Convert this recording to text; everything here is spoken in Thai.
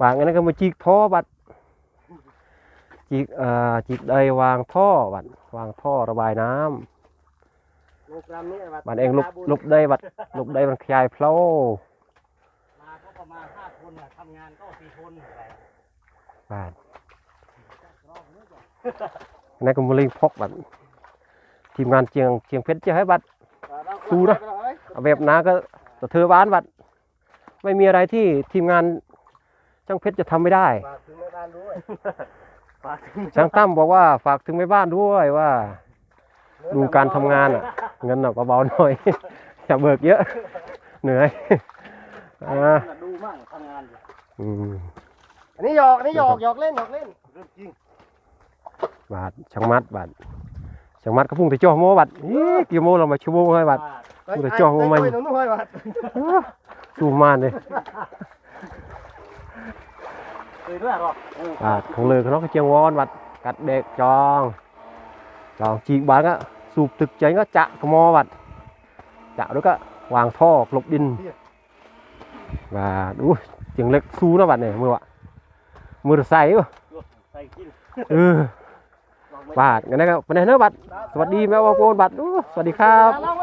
วางอันนั้นก็มาจีกท่อบัดจีกเอ่อจีกใดวางท่อบัดวางท่อระบายน้ำลูกรำนี่วัดบัดเองลุกลุกได้บัดลุกได้มันขยายโพลมาก็ประมาณห้าคนน่ะทำงานก็สี่คนอะไรบาดอันนั้นก็มาลิงพกบัดทีมงานเจียงเจียงเพชรจะให้บัดสู้นะเอาแบบน้าก็ตะเธอบ้านบัดไม่มีอะไรที่ทีมงาน ช่างเพชรจะทำไม่ได้ ฝากถึงแม่บ้านด้วยฝากถึงช่างตั้มบอกว่าฝากถึงแม่บ้านด้วยว่า ดูการทำงานอะ เงินน่ะเบาๆหน่อยอย่าเบิกเยอะ เหนื่อยอ่าดูมั่งทำงานอยู่อืมอันนี้หยอกอันนี้หยอกหยอกเล่นหยอกเล่นเรื่องจริงบาทช่างมัดบาทช่างมัดก็พุ่งแต่จ่อโมบัดอีกี่โมงเรามาชั่วโมงให้บัดกูจะจ้องว่ามันไอ้ไอ้ไอ้น้องนุ่ยวัดสู้มานเลย เคยด้วยหรอกเออบาทของเลยเขาเจียงวอนบัดกัดเด็กจองจองจีกบาทก็สูบตึกใจก็จะกมอบัดจะแล้วยก็วางท่อหลบดินบาทอู้เจียงเล็กสู้นะบัดเนี่ยมือวะมือใส่กินเออลองไหมบาทงั้นนะครับวันนี้เนอะบัดสวัสดีแม่วาโกนบัดอู้สวัสดีครับ